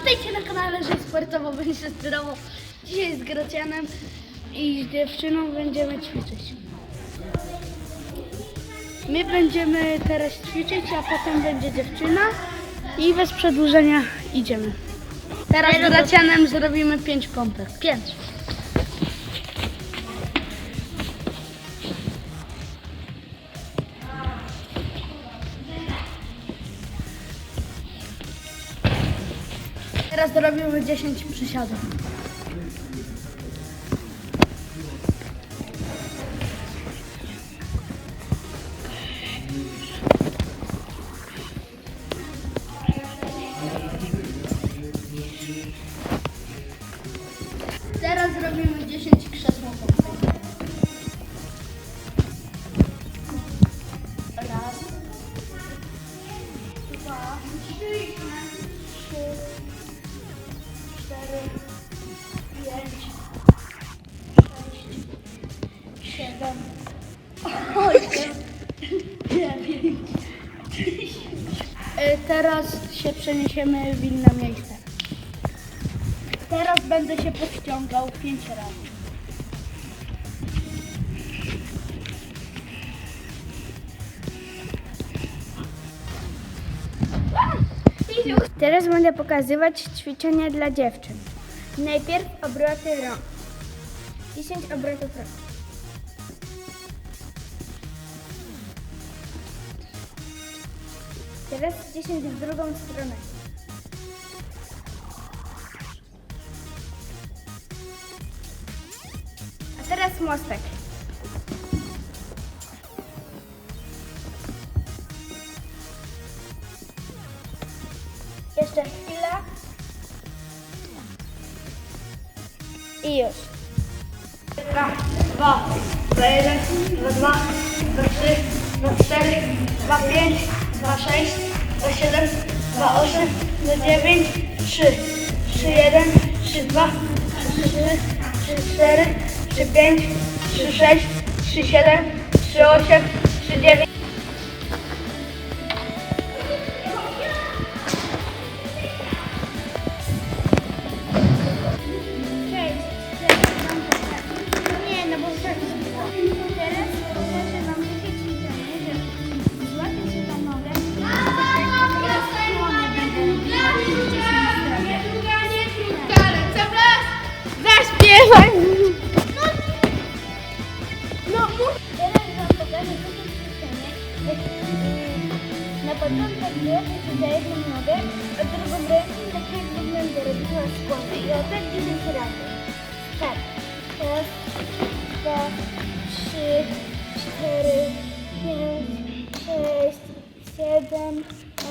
Witajcie na kanale, że sportowo będzie zdrowo. Dzisiaj z Gracjanem i z dziewczyną będziemy ćwiczyć. My będziemy teraz ćwiczyć, a potem będzie dziewczyna i bez przedłużenia idziemy. Teraz z Gracjanem zrobimy 5 pompek. 5. Teraz zrobimy 10 przysiadów. Teraz zrobimy 10 krzesłowych. Raz, dwa, trzy, Teraz się przeniesiemy w inne miejsce. Teraz będę się podciągał pięć razy. Teraz będę pokazywać ćwiczenia dla dziewczyn. Najpierw obroty rąk. 10 obrotów rąk. Teraz 10 w drugą stronę. A teraz mostek. Jeszcze chwila. I już. Dwa, dwa jeden, dwa dwa, dwa trzy, dwa cztery, dwa pięć, dwa sześć, dwa siedem, dwa osiem, dwa dziewięć, trzy, trzy jeden, trzy dwa, trzy trzy, trzy cztery, trzy pięć, trzy sześć, trzy siedem, trzy osiem, trzy dziewięć. Tak 10 razy. Tak. Raz, dwa, trzy, cztery, pięć, sześć, siedem,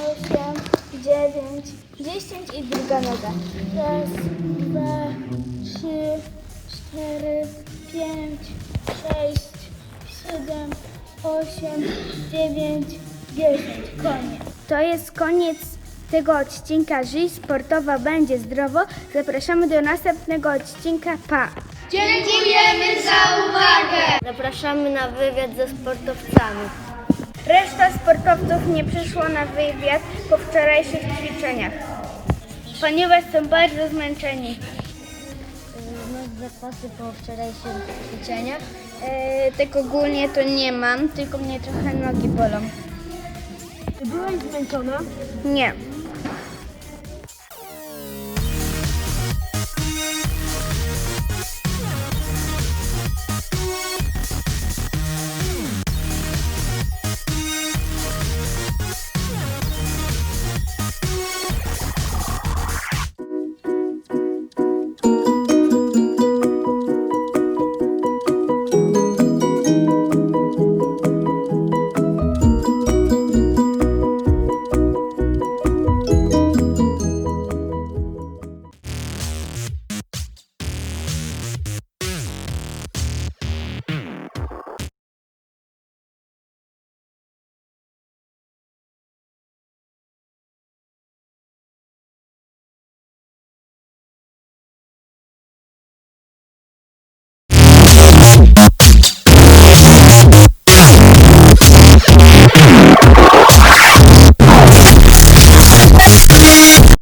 osiem, dziewięć, dziesięć i druga noga. Raz, dwa, trzy, cztery, pięć, sześć, siedem, osiem, dziewięć, dziesięć. Koniec. To jest koniec tego odcinka Żyj Sportowa będzie zdrowo. Zapraszamy do następnego odcinka. Pa! Dziękujemy za uwagę! Zapraszamy na wywiad ze sportowcami. Reszta sportowców nie przyszło na wywiad po wczorajszych ćwiczeniach, ponieważ są bardzo zmęczeni. Masz zapasy po wczorajszych ćwiczeniach? E, tak ogólnie to nie mam, tylko mnie trochę nogi bolą. Byłaś zmęczona? Nie.